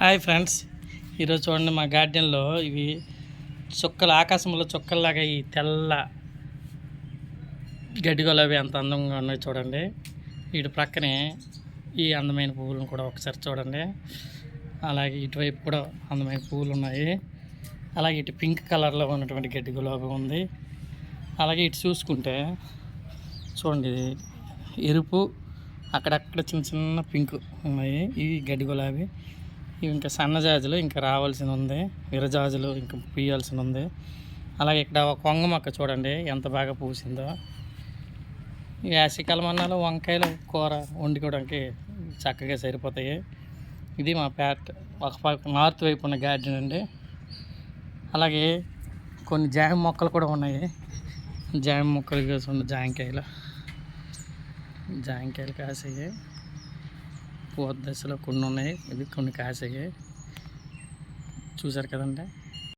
Hi friends. ఈరోజు చూడండి మా గార్డెన్లో ఇవి చుక్కలు ఆకాశంలో చుక్కల్లాగా ఈ తెల్ల గడ్డి గులాబీ అంత అందంగా ఉన్నాయి చూడండి. వీటి ప్రక్కనే ఈ అందమైన పువ్వులను కూడా ఒకసారి చూడండి. అలాగే ఇటువైపు కూడా అందమైన పువ్వులు ఉన్నాయి. అలాగే ఇటు పింక్ కలర్లో ఉన్నటువంటి గడ్డి గులాబీ ఉంది. అలాగే ఇటు చూసుకుంటే చూడండి ఎరుపు అక్కడక్కడ చిన్న చిన్న పింక్ ఉన్నాయి ఇవి గడ్డి గులాబీ ఇంకా సన్నజాజులు ఇంకా రావాల్సింది ఉంది విరజాజులు ఇంకా పూయాల్సి ఉంది అలాగే ఇక్కడ ఒక మొక్క చూడండి ఎంత బాగా పూసిందో. వేసవికాలం అన్నాలో వంకాయలు కూర వండుకోవడానికి చక్కగా సరిపోతాయి. ఇది మా ప్యాట్ ఒక పక్క నార్త్ వైపు ఉన్న గార్డెన్ అండి. అలాగే కొన్ని జామ మొక్కలు కూడా ఉన్నాయి. జామ మొక్కలు ఉన్న జాంకాయలు. జాంకాయలు కాసాయి. పూత దశలో కొన్ని ఉన్నాయి. ఇవి కొన్ని కాసాయి చూసారు కదండి?